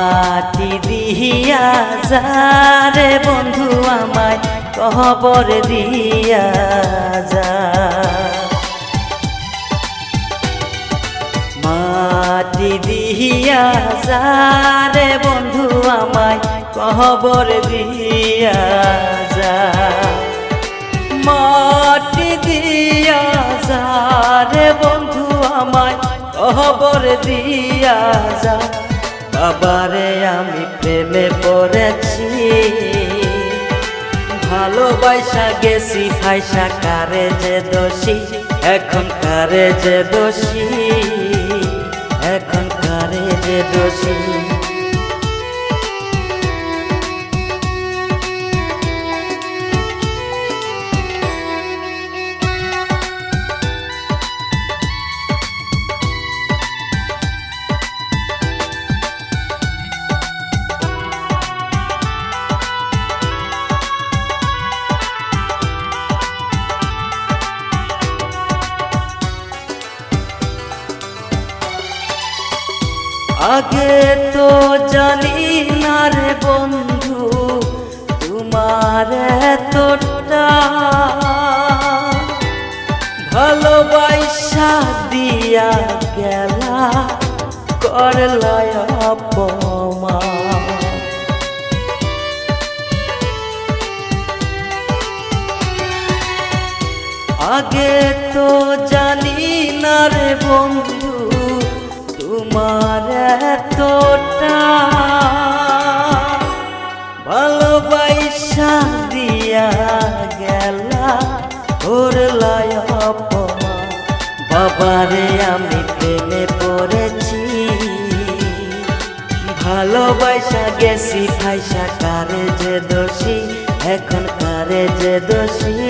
মাটি দিয়া যারে বন্ধু আমায় কবর দিয়া যা। মাটি দিয়া যারে বন্ধু আমায় কবর দিয়া যা। মাটি দিয়া যারে বন্ধু আমায় কবর দিয়া যা। বাবারে আমি প্রেমে পড়েছি। ভালোবাসা গেছি ফাইসা কারে যে দোষী? এখন কারে যে দোষী? এখন কারে যে দোষী? আগে তো জানি না রে বন্ধু, তোমার এতটা ভালোবাসা দিয়া গেলা, করলায় অপমান। আগে তো জানি না রে বন্ধু তোমার এতটা ভালোবাসা দিয়া গেলা করলায় বাবারে, আমি প্রেমে পড়েছি। ভালোবাসা গেছি ফাইসা কারে যে দোষী? এখন কারে যে দোষী?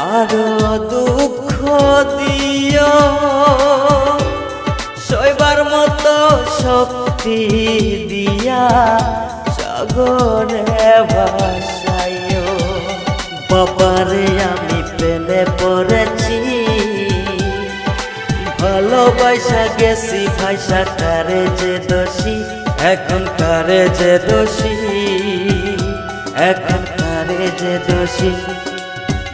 আরও দুঃখ দিও। শৈবার মতো শক্তি দিয়া সাগরে ভাসাইও। বাবারে, আমি প্রেমে পড়েছি। ভালোবাসা গেছি, ভাইসা কারে যে দোষী? এখন কারে যে দোষী? এখন কারে যে দোষী?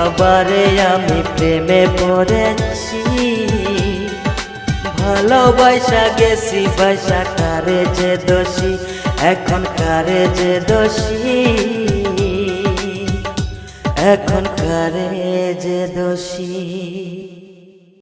বাবারে আমি প্রেমে পড়েছি। ভালোবাসা গেছি বাসা কারে যে দোষী? এখন কারে যে দোষী? এখন কারে যে দোষী?